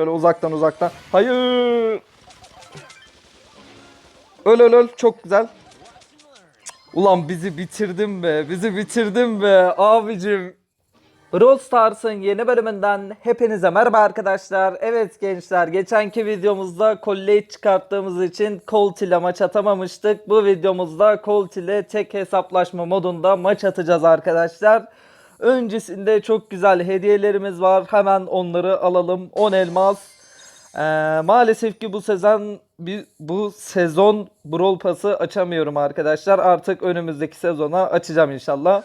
Şöyle uzaktan uzaktan. Hayır. Öl öl öl. Çok güzel. Ulan bizi bitirdin be. Bizi bitirdin be abicim. Brawl Stars'ın yeni bölümünden hepinize merhaba arkadaşlar. Evet gençler geçenki videomuzda Collate çıkarttığımız için Colt ile maç atamamıştık. Bu videomuzda Colt ile tek hesaplaşma modunda maç atacağız arkadaşlar. Öncesinde çok güzel hediyelerimiz var. Hemen onları alalım. 10 elmas. Ee, maalesef ki bu sezon bu sezon Brawl Pass'ı açamıyorum arkadaşlar. Artık önümüzdeki sezona açacağım inşallah.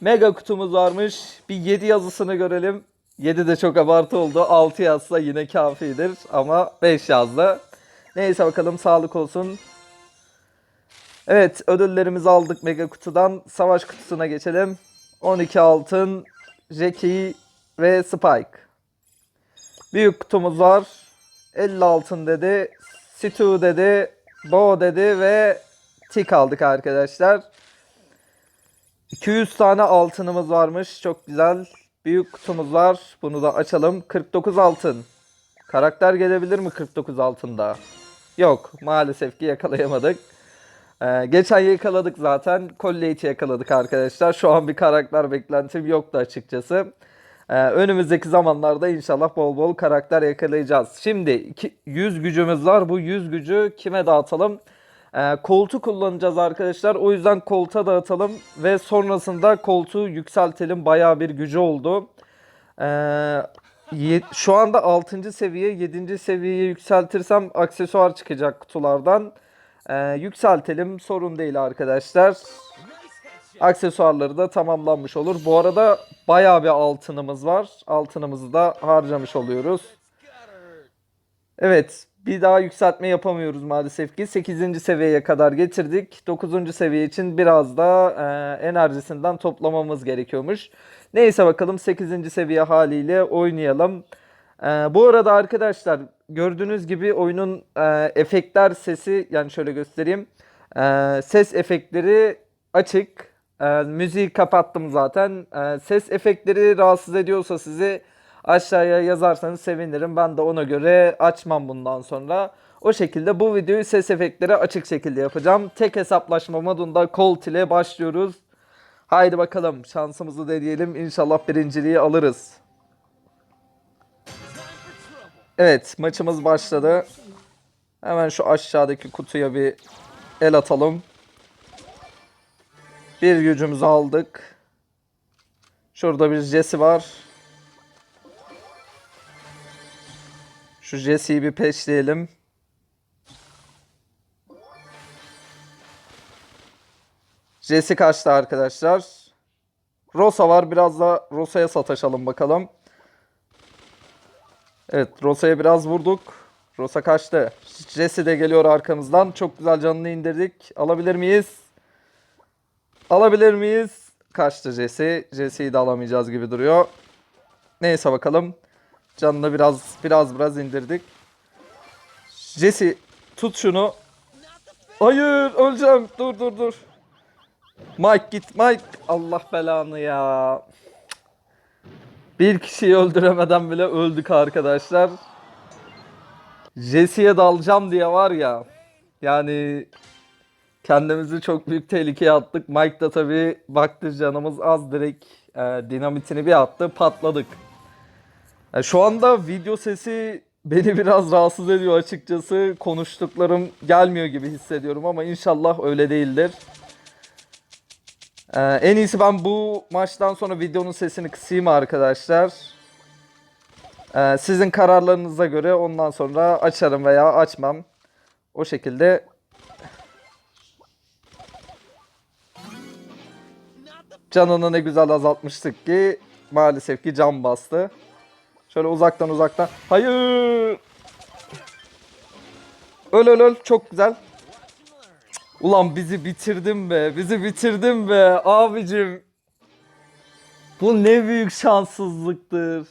Mega kutumuz varmış. Bir 7 yazısını görelim. 7 de çok abartı oldu. 6 yazsa yine kafidir ama 5 yazdı. Neyse bakalım sağlık olsun. Evet ödüllerimizi aldık mega kutudan. Savaş kutusuna geçelim. 12 altın, Jackie ve Spike. Büyük kutumuz var. 50 altın dedi. Stu dedi. Bo dedi ve tik aldık arkadaşlar. 200 tane altınımız varmış. Çok güzel. Büyük kutumuz var. Bunu da açalım. 49 altın. Karakter gelebilir mi 49 altında? Yok. Maalesef ki yakalayamadık. Ee, geçen yakaladık zaten. Collate'i yakaladık arkadaşlar. Şu an bir karakter beklentim yoktu açıkçası. Ee, önümüzdeki zamanlarda inşallah bol bol karakter yakalayacağız. Şimdi iki, 100 gücümüz var. Bu 100 gücü kime dağıtalım? Ee, koltu kullanacağız arkadaşlar. O yüzden kolta dağıtalım ve sonrasında koltuğu yükseltelim. Bayağı bir gücü oldu. Ee, şu anda 6. seviye, 7. seviyeye yükseltirsem aksesuar çıkacak kutulardan. Ee, yükseltelim. Sorun değil arkadaşlar. Aksesuarları da tamamlanmış olur. Bu arada bayağı bir altınımız var. Altınımızı da harcamış oluyoruz. Evet. Bir daha yükseltme yapamıyoruz maalesef ki. 8. seviyeye kadar getirdik. 9. seviye için biraz da e, enerjisinden toplamamız gerekiyormuş. Neyse bakalım 8. seviye haliyle oynayalım. E, bu arada arkadaşlar gördüğünüz gibi oyunun e, efektler sesi yani şöyle göstereyim. E, ses efektleri açık. E, müziği kapattım zaten. E, ses efektleri rahatsız ediyorsa sizi aşağıya yazarsanız sevinirim. Ben de ona göre açmam bundan sonra. O şekilde bu videoyu ses efektleri açık şekilde yapacağım. Tek hesaplaşma modunda Colt ile başlıyoruz. Haydi bakalım şansımızı deneyelim. İnşallah birinciliği alırız. Evet maçımız başladı. Hemen şu aşağıdaki kutuya bir el atalım. Bir gücümüzü aldık. Şurada bir Jesse var. Şu Jesse'yi bir peşleyelim. Jesse kaçtı arkadaşlar. Rosa var. Biraz da Rosa'ya sataşalım bakalım. Evet Rosa'ya biraz vurduk. Rosa kaçtı. Jesse de geliyor arkamızdan. Çok güzel canını indirdik. Alabilir miyiz? Alabilir miyiz? Kaçtı Jesse. Jesse'yi de alamayacağız gibi duruyor. Neyse bakalım. Canını biraz biraz biraz indirdik. Jesse tut şunu. Hayır öleceğim. Dur dur dur. Mike git Mike. Allah belanı ya. Bir kişiyi öldüremeden bile öldük arkadaşlar. Jesse'ye dalacağım diye var ya. Yani kendimizi çok büyük tehlikeye attık. Mike da tabii baktı canımız az direkt e, dinamitini bir attı patladık. Ya şu anda video sesi beni biraz rahatsız ediyor açıkçası. Konuştuklarım gelmiyor gibi hissediyorum ama inşallah öyle değildir. Ee, en iyisi ben bu maçtan sonra videonun sesini kısayım arkadaşlar. Ee, sizin kararlarınıza göre ondan sonra açarım veya açmam. O şekilde canını ne güzel azaltmıştık ki maalesef ki can bastı. Şöyle uzaktan uzaktan. Hayır. Öl öl öl çok güzel. Ulan bizi bitirdin be. Bizi bitirdin be abicim. Bu ne büyük şanssızlıktır.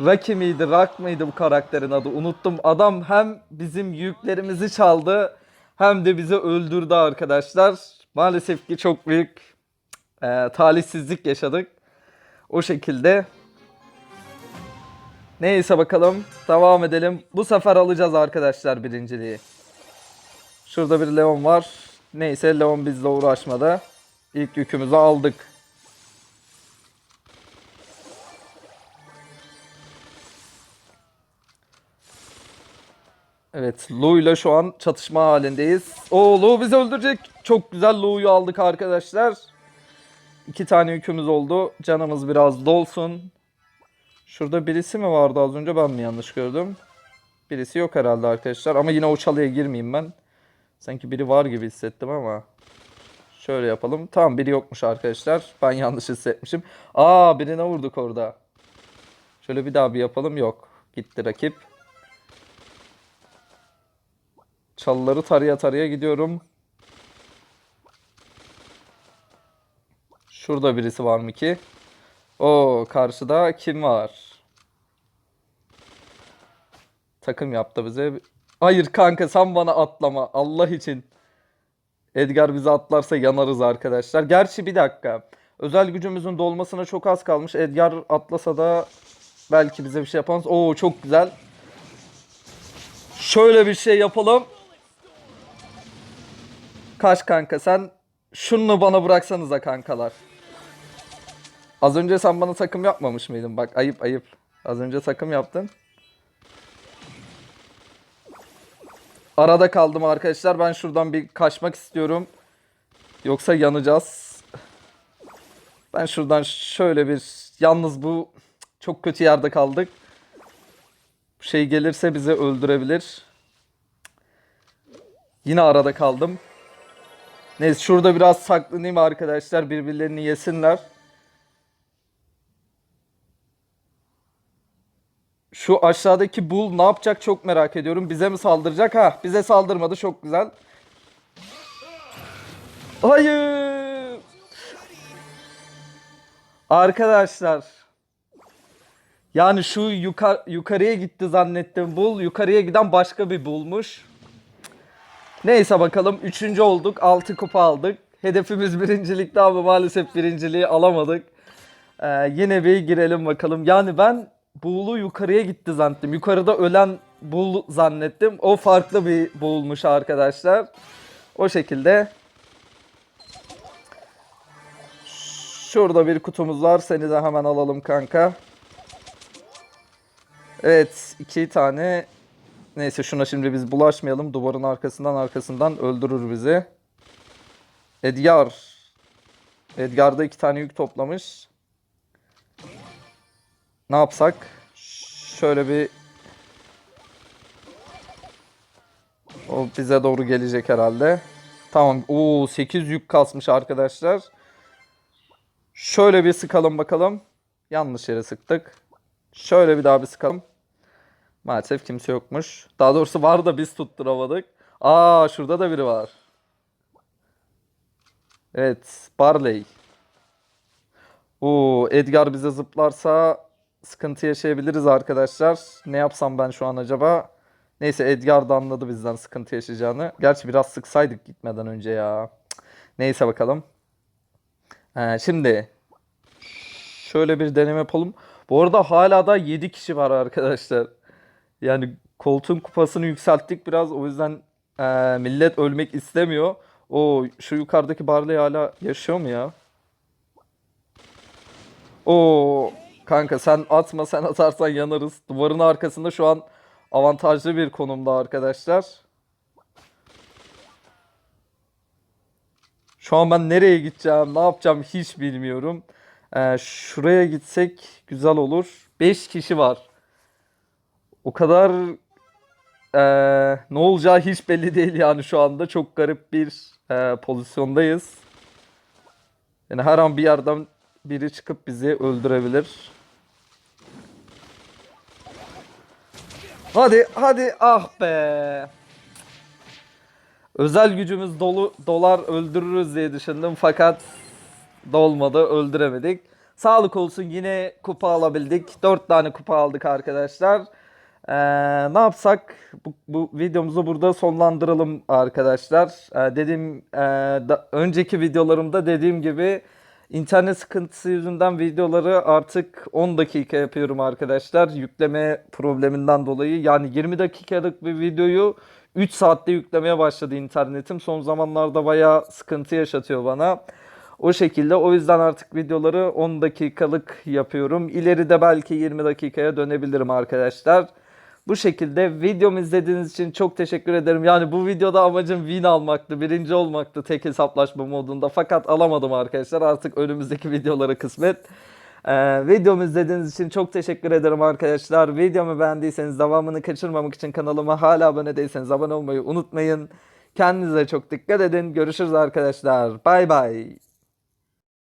Rocky miydi, Rock mıydı bu karakterin adı? Unuttum. Adam hem bizim yüklerimizi çaldı hem de bizi öldürdü arkadaşlar. Maalesef ki çok büyük e, talihsizlik yaşadık. O şekilde Neyse bakalım. Devam edelim. Bu sefer alacağız arkadaşlar birinciliği. Şurada bir Leon var. Neyse Leon bizle uğraşmadı. İlk yükümüzü aldık. Evet, Lu ile şu an çatışma halindeyiz. Oo, Lu bizi öldürecek. Çok güzel Lu'yu aldık arkadaşlar. İki tane yükümüz oldu. Canımız biraz dolsun. Şurada birisi mi vardı az önce ben mi yanlış gördüm? Birisi yok herhalde arkadaşlar ama yine o çalıya girmeyeyim ben. Sanki biri var gibi hissettim ama. Şöyle yapalım. Tamam biri yokmuş arkadaşlar. Ben yanlış hissetmişim. Aa birine vurduk orada. Şöyle bir daha bir yapalım. Yok. Gitti rakip. Çalıları taraya taraya gidiyorum. Şurada birisi var mı ki? O karşıda kim var? Takım yaptı bize. Hayır kanka sen bana atlama Allah için. Edgar bizi atlarsa yanarız arkadaşlar. Gerçi bir dakika. Özel gücümüzün dolmasına çok az kalmış. Edgar atlasa da belki bize bir şey yapamaz. Oo çok güzel. Şöyle bir şey yapalım. Kaç kanka sen şunu bana bıraksanıza kankalar. Az önce sen bana takım yapmamış mıydın? Bak ayıp ayıp. Az önce takım yaptın. Arada kaldım arkadaşlar. Ben şuradan bir kaçmak istiyorum. Yoksa yanacağız. Ben şuradan şöyle bir yalnız bu çok kötü yerde kaldık. Şey gelirse bizi öldürebilir. Yine arada kaldım. Neyse şurada biraz saklanayım arkadaşlar. Birbirlerini yesinler. Şu aşağıdaki bul ne yapacak çok merak ediyorum. Bize mi saldıracak? Ha, bize saldırmadı. Çok güzel. Hayır. Arkadaşlar. Yani şu yuka- yukarıya gitti zannettim bul. Yukarıya giden başka bir bulmuş. Neyse bakalım. Üçüncü olduk. Altı kupa aldık. Hedefimiz birincilikti ama maalesef birinciliği alamadık. Ee, yine bir girelim bakalım. Yani ben Buğulu yukarıya gitti zannettim. Yukarıda ölen Buğul zannettim. O farklı bir Buğulmuş arkadaşlar. O şekilde. Şurada bir kutumuz var. Seni de hemen alalım kanka. Evet. iki tane. Neyse şuna şimdi biz bulaşmayalım. Duvarın arkasından arkasından öldürür bizi. Edgar. Edgar da iki tane yük toplamış. Ne yapsak? Şöyle bir O bize doğru gelecek herhalde. Tamam. Oo 8 yük kasmış arkadaşlar. Şöyle bir sıkalım bakalım. Yanlış yere sıktık. Şöyle bir daha bir sıkalım. Maalesef kimse yokmuş. Daha doğrusu var da biz tutturamadık. Aa şurada da biri var. Evet. Barley. Oo Edgar bize zıplarsa sıkıntı yaşayabiliriz arkadaşlar. Ne yapsam ben şu an acaba? Neyse Edgar da anladı bizden sıkıntı yaşayacağını. Gerçi biraz sıksaydık gitmeden önce ya. Neyse bakalım. Ee, şimdi şöyle bir deneme yapalım. Bu arada hala da 7 kişi var arkadaşlar. Yani koltuğun kupasını yükselttik biraz. O yüzden ee, millet ölmek istemiyor. O şu yukarıdaki Barley hala yaşıyor mu ya? Oo kanka sen atma sen atarsan yanarız. Duvarın arkasında şu an avantajlı bir konumda arkadaşlar. Şu an ben nereye gideceğim, ne yapacağım hiç bilmiyorum. Ee, şuraya gitsek güzel olur. 5 kişi var. O kadar ee, ne olacağı hiç belli değil yani şu anda. Çok garip bir ee, pozisyondayız. Yani her an bir yerden biri çıkıp bizi öldürebilir. Hadi hadi ah be. Özel gücümüz dolu dolar öldürürüz diye düşündüm fakat dolmadı öldüremedik. Sağlık olsun yine kupa alabildik. 4 tane kupa aldık arkadaşlar. Ee, ne yapsak? Bu, bu videomuzu burada sonlandıralım arkadaşlar. Ee, dediğim e, da, önceki videolarımda dediğim gibi İnternet sıkıntısı yüzünden videoları artık 10 dakika yapıyorum arkadaşlar. Yükleme probleminden dolayı. Yani 20 dakikalık bir videoyu 3 saatte yüklemeye başladı internetim. Son zamanlarda bayağı sıkıntı yaşatıyor bana. O şekilde o yüzden artık videoları 10 dakikalık yapıyorum. İleride belki 20 dakikaya dönebilirim arkadaşlar. Bu şekilde videomu izlediğiniz için çok teşekkür ederim. Yani bu videoda amacım win almaktı, birinci olmaktı tek hesaplaşma modunda. Fakat alamadım arkadaşlar. Artık önümüzdeki videolara kısmet. Ee, videomu izlediğiniz için çok teşekkür ederim arkadaşlar. Videomu beğendiyseniz devamını kaçırmamak için kanalıma hala abone değilseniz abone olmayı unutmayın. Kendinize çok dikkat edin. Görüşürüz arkadaşlar. Bay bay.